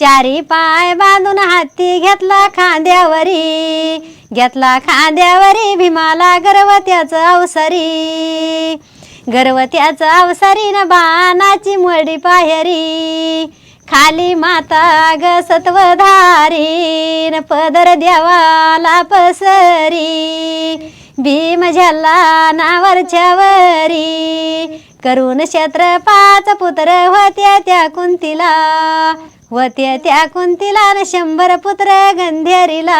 चारी पाय बांधून हाती घेतला खांद्यावरी. घेतला खांद्यावरी भीमाला गर्वत्याचं अवसरी. गर्वत्याचं अवसरी न बाणाची मडी पाहेरी खाली माता ग सत्वधारी न पदर देवाला पसरी. भीम झल्ला नावरच्या वरी करून क्षेत्रपाच पुत्र होत्या त्या कुंतीला. होत्या त्या कुंतीला न शंभर पुत्र गंधेरीला.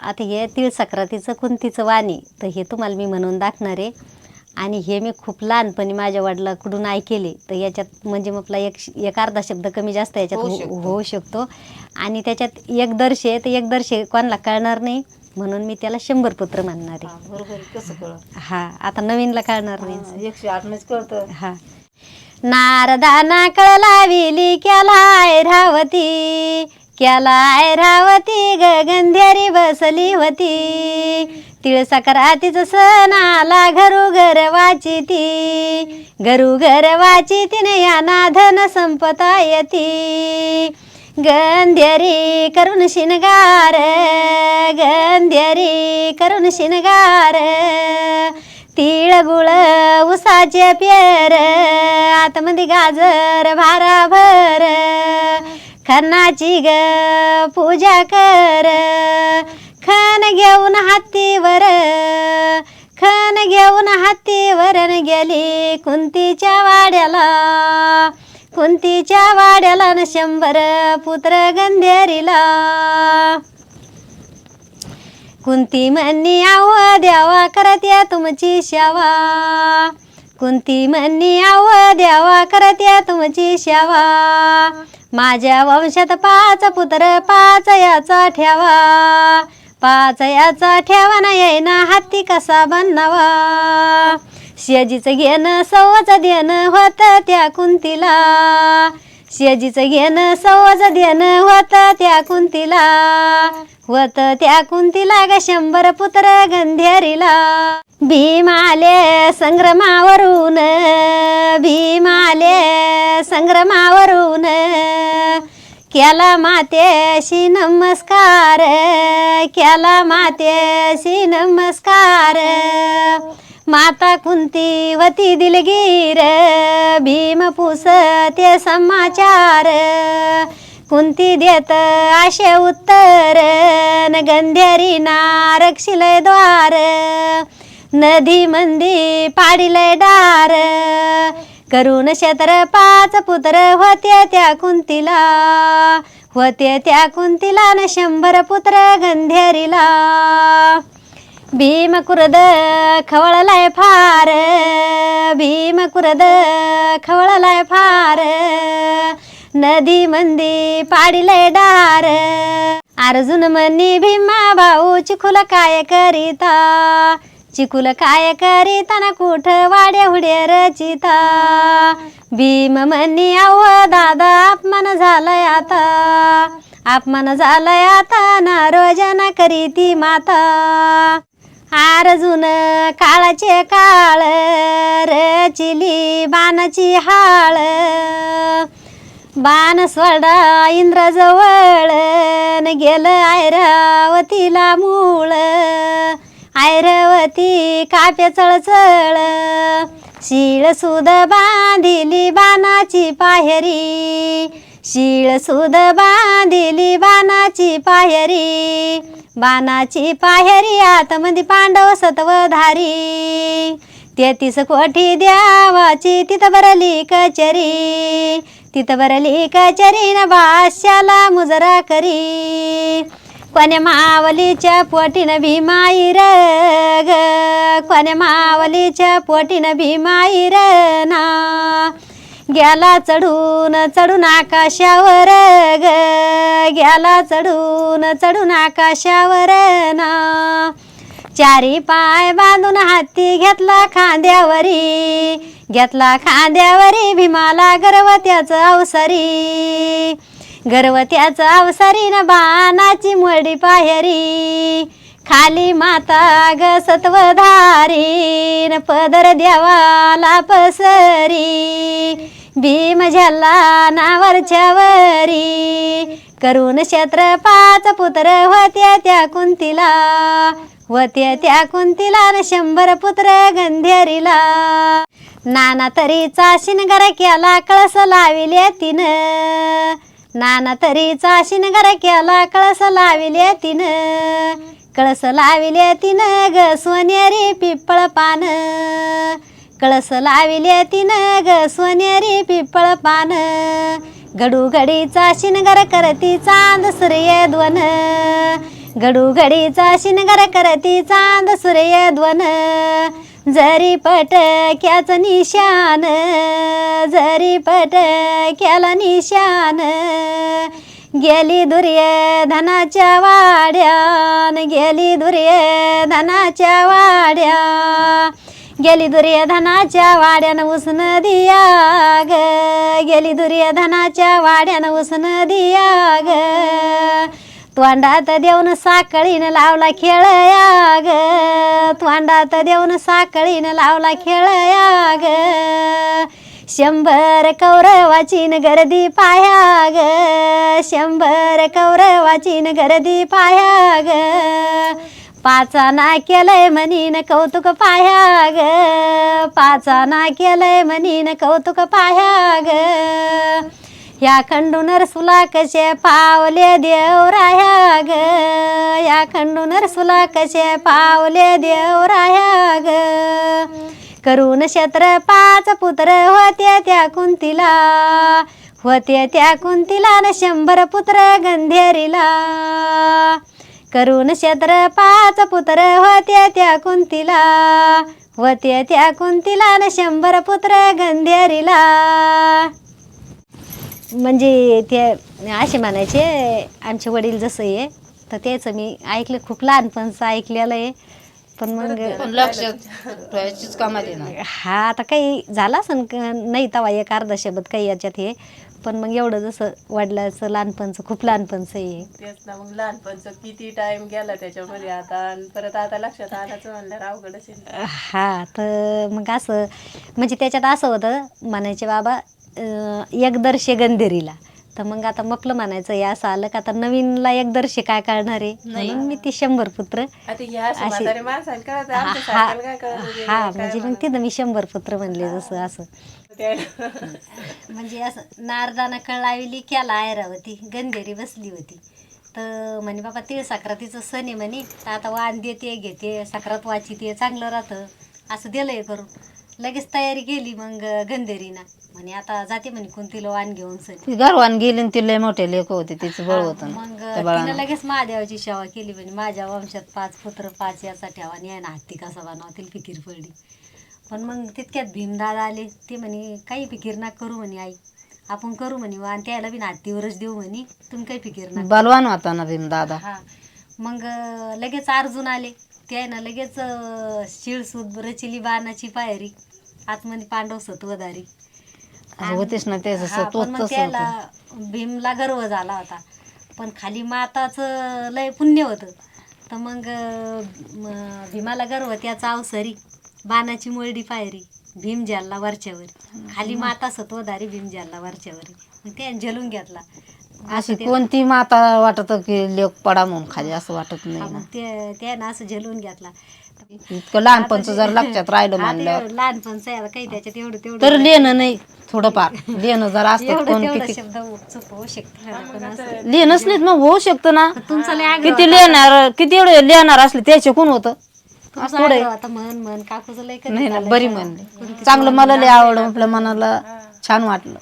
आता हे तिळ सक्रातीचं कुंतीचं वाणी तर हे तुम्हाला मी म्हणून दाखणार आहे. आणि हे मी खूप लहानपणी माझ्या वडिलाकडून ऐकेले तर याच्यात म्हणजे आपला एक एक अर्धा शब्द कमी जास्त याच्यात होऊ हो- शकतो. होऊ शकतो. आणि त्याच्यात एक दर्श आहे तर एक दर्श कोणाला कळणार नाही म्हणून मी त्याला शंभर पुत्र म्हणणार आहे. बरोबर आहे, कसं कळत हा आता नवीनला कळणार नाही. एकशे आठमध्ये कळतं. हा. नारदाना कळलाविली केलाय रावती ऐरावती रावती गगंध्यारी बसली होती. तिळ सकरातीच सण आला घरू घर वाची ती. घरू घर वाची तिने या नाधन संपता येती. गंध्यरी करून शिनगार गंध्यरी करून शिनगार तिळगुळ उसाचे पेर आतमध्ये गाजर भाराभर खनाची ग पूजा कर. खण घेऊन हातीवर खण घेऊन हातीवर गेली कुंतीच्या वाड्याला. कुंतीच्या वाड्याला न शंभर पुत्र गंधेरीला. कुंती म्हणी आव द्यावा करत या तुमची शावा कुंती म्हणी आव द्यावा करत या तुमची शावा माझ्या वंशात पाच पुत्र पाच याचा ठेवा. पाच याचा ठेवा ना येईना हाती कसा बनवा. शेजीचं घेणं सवच देणं होतं त्या कुंतीला. शेजीचं घेणं सवज ध्यान होतं त्या कुंतीला. होत त्या कुंतीला ग शंभर पुत्र गंधेरीला. भीमाले संग्रमावरून भीमाले संग्रमावरून. केला मातेशी नमस्कार केला मातेशी नमस्कार. माता कुंती वती दिलगीर भीम पुसते समाचार. कुंती देत आशे उत्तर न गंधेरी नारक्षिलय द्वार. नदी मंदी पाडिलय डार करून क्षेत्र पाच पुत्र होते त्या कुंतीला. होते त्या कुंतीला न शंभर पुत्र गंधेरीला भीम कुरद खवळलाय फार भीम कुरद खवळलाय फार नदी मंदी पाडिलय डार अर्जुन मनी भीमा भाऊ चिखुल काय करीता चिकुल काय करीता ना कुठ वाड्या हुड्या रचिता भीम मनी आव दादा अपमान झालाय आता अपमान झालाय आता ना रोजना करीती माता अर्जुन काळाचे काळ रचिली बाणाची हाळ. बाण स्वडा इंद्रजवळ न गेलं ऐरावतीला मूळ. ऐरावती काप्या चळचळ शिळ सुद बांधिली बाणाची पाहेरी शिळ सुद बांधिली बाणाची पायरी. बाणाची पायरी आतमध्ये पांडव सत्वधारी. तेहतीस कोठी द्यावाची तिथं भरली कचरी. तिथं भरली कचरी न बादशाला मुजरा करी. कोण्या मावलीच्या पोटीनं भीमाई रग. ग कोण्या मावलीच्या पोटीनं भीमाई र ना. गेला चढून चढून आकाशावर ग. गेला चढून चढून आकाशावर ना. चारी पाय बांधून हाती घेतला खांद्यावरी. घेतला खांद्यावरी भीमाला गर्वत्याचं अवसरी. गर्वत्याचं अवसरी न बाणाची मडी पाहेरी खाली माता ग सत्वधारी पदर देवाला पसरी. भीम झल्ला नावरच्या वरी. करून क्षत्रपाच पुत्र होत्या त्या कुंतीला. होत्या त्या कुंतीला न शंभर पुत्र गंधेरीला. नाना तरीचा शिनगर केला कळस लाविले तिनं. नाना तरीचा शिनगर केला कळस लाविले तिनं. कळस लाविले तिनं ग सोन्यारी पिप्पळ पान. कळस लाविले तिनं ग सोनेरी पिप्पळ पान. गडू घडीचा शिनगर करती चांद सूर्य ध्वन. गडू घडीचा शिनगर करती चांद सूर्य ध्वन. जरी पटक्याच निशान जरी पटक्याला निशान गेली दुर्य धनाच्या वाड्यान गेली दुर्य धनाच्या वाड्या. गेली दुर्योधनाच्या वाड्यान उसन दिया ग. गेली दुर्योधनाच्या वाड्यान उसन दिया ग. तोंडात देऊन साखळीनं लावला खेळया ग. तोंडात देऊन साखळीनं लावला खेळया ग. शंभर कौरवाची न गर्दी पाया ग शंभर कौरवाची न गर्दी पाया ग पाचा ना केलंय म्हणीन कौतुक पाया ग पाचा ना केलंय म्हणीन कौतुक पाया ग या खंडूनर सुला कसे पावले राह्या ग या खंडूनर सुला कसे पावले देवराया ग करून क्षेत्र पाच पुत्र होते त्या कुंतीला. होते त्या कुंतीला न शंभर पुत्र गंधेरीला. करून क्षेत्र पाच पुत्र होते त्या कुंतीला. होते त्या कुंतीला न शंभर पुत्र गंधेरीला. म्हणजे ते असे म्हणायचे आमचे वडील जसं आहे तर त्याचं मी ऐकलं खूप लहानपणचं ऐकलेलं आहे. पण मग पण लक्ष ठेवायचीच कामात येणार. हा आता काही झाला असं नाही तवा एक अर्धा शब्द काही याच्यात हे. पण मग एवढं जसं वडिलाचं लहानपणचं खूप लहानपणचं आहे तेच ना मग लहानपणचं किती टाइम गेला त्याच्यामध्ये आता? आणि परत आता लक्षात आणायचं म्हणल्यावर अवघडच आहे. हा तर मग असं म्हणजे त्याच्यात असं होतं म्हणायचे बाबा अं, एकदर्शे गंधेरीला. तर मग आता मपलं म्हणायचं हे असं आलं का आता नवीनला एकदर्शे काय कळणार आहे? म्हणून मी ती शंभर पुत्र. आता ह्या अशा अशी- म्हातारे माणसाला कळत हा आमच्या सारख्याला काय कळत होते, हा काय म्हणजे मग तिथं मी शंभर पुत्र म्हणले जसं असं. ते- म्हणजे असं नारदाना कळाविली केला ऐरावती गंधेरी बसली होती. तर म्हणे बाबा तीळ साखरातीचं सण आहे म्हणे. तर आता वाण देते घेते साखरात वाचिते चांगलं राहतं. असं दिलं हे करून. लगेच तयारी केली मग गंधेरीना. म्हणे आता जाते म्हणे कोणतीला वाण घेऊन सण. ती गरवान गेली आणि ती लय मोठे लेख होते तिचं बळ होतं ना. मग त्या तिनं बाळानं. लगेच महादेवाची सेवा केली म्हणे माझ्या वंशात पाच पुत्र पाच याचा ठेवा आणि ना हत्ती कसा बनवतील फिकीर पडली. पण मग तितक्यात भीमदादा आले ते म्हणे काही फिकीर ना करू म्हणे आई. आपण करू म्हणे आणि त्याला बी ना हत्तीवरच देऊ म्हणे. तुम्ही काही फिकीर ना बलवान होता ना भीम दादा हा. मग अं, लगेच अर्जुन आले. ते आहे ना लगेच शिळसूद रचिली बाणाची पायरी आतमध्ये पांडव सत्वधारी. होतेच ना हा, पण मग तसं त्याला भीमला गर्व झाला होता. पण खाली माताचं लय पुण्य होतं. तर मग अं, म- भीमाला गर्व त्याचा अवसरी बाणाची मोरडी पायरी भीम ज्याला वरच्यावर. खाली माता सत्वधारी भीम ज्याला वरच्यावर मग त्याने झलून घेतला. अशी कोणती माता वाटत की लेख पडा म्हणून खाली असं वाटत हा, नाही मग ना ते त्यानं असं झलून घेतला. इतकं लहानपणचं जर लक्षात राहिलं म्हणलं. लहानपणचं आहे, आता काही त्याच्यात एवढं तेवढं तर लिहिणं नाही थोडंफार. लिहिणं जर असतं एवढं कोण तेवढं किती शब्द होऊ शकते लिहिणंच नाहीत मग होऊ शकतं ना. तुमचं लय आग्रह किती लिहिणार किती एवढे लिहिणार असले त्याचे कोण होतं? तुमचं आग्रह होता म्हण म्हण. काकूचं लय कधी नाही ना झालं बरी? म्हणली चांगलं मला लय आवडलं आपल्या मनाला छान वाटलं.